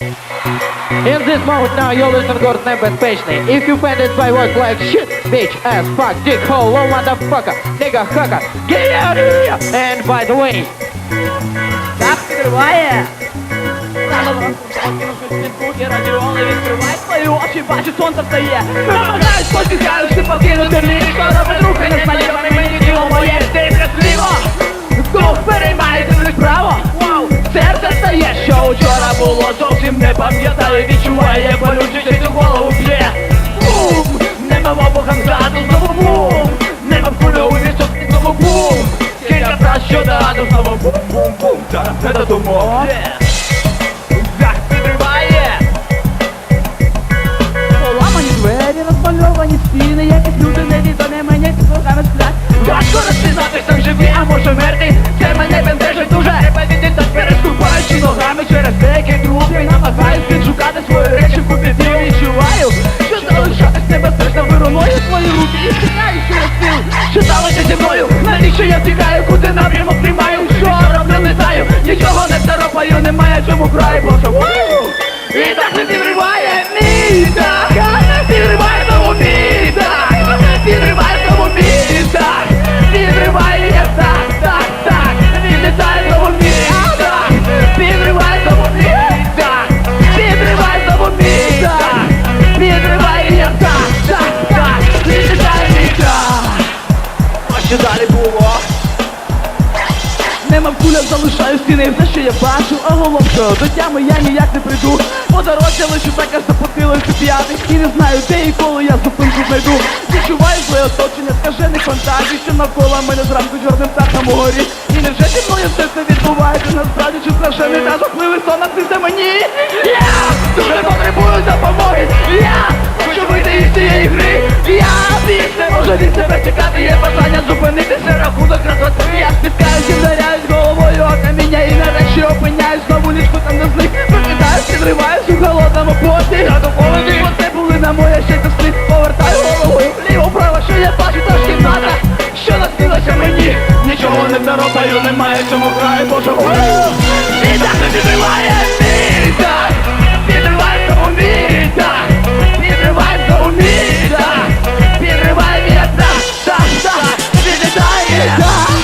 In this moment now you're listening to Небезпечний. If you offended by words like shit, bitch, ass, fuck, dick, hole, low motherfucker, nigga, hugger, get out of here! And by the way, Так триває. Радіоли відкривай свої очі, бачу, сонце встає. Намагаюсь посіхаюся, покинути ліжко, робить рухи Boom, boom, boom, 따라 패다 도모 Нема в кулях залишаю стіни, все, що я бачу, а головкою до тями я ніяк не прийду. По лише так аж запотилося п'ятий І не знаю, де і коли я зупинку знайду. Відчуваю своє оточення, скажених фантазій, що навколо мене зранку чорним птахом у горі. І невже мною все це відбувається насправді, чи страшенний та жахливий сон наснився мені? Я дуже потребую допомоги. Я хочу вийти із цієї гри. Я більш не можу від себе чекати, моє щастя сни. Головою вліво, право, що я бачу, та ж кімната. Що наснилося мені? Нічого не заробаю, немає чому краю, боже. І так не підриває мій дах. Підриває тому мій дах. Підриває тому мій мій дах, дах, дах. Підриває дах.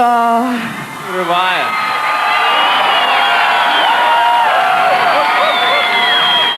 Підриває мій дах. Підриває, Мій дах. підриває.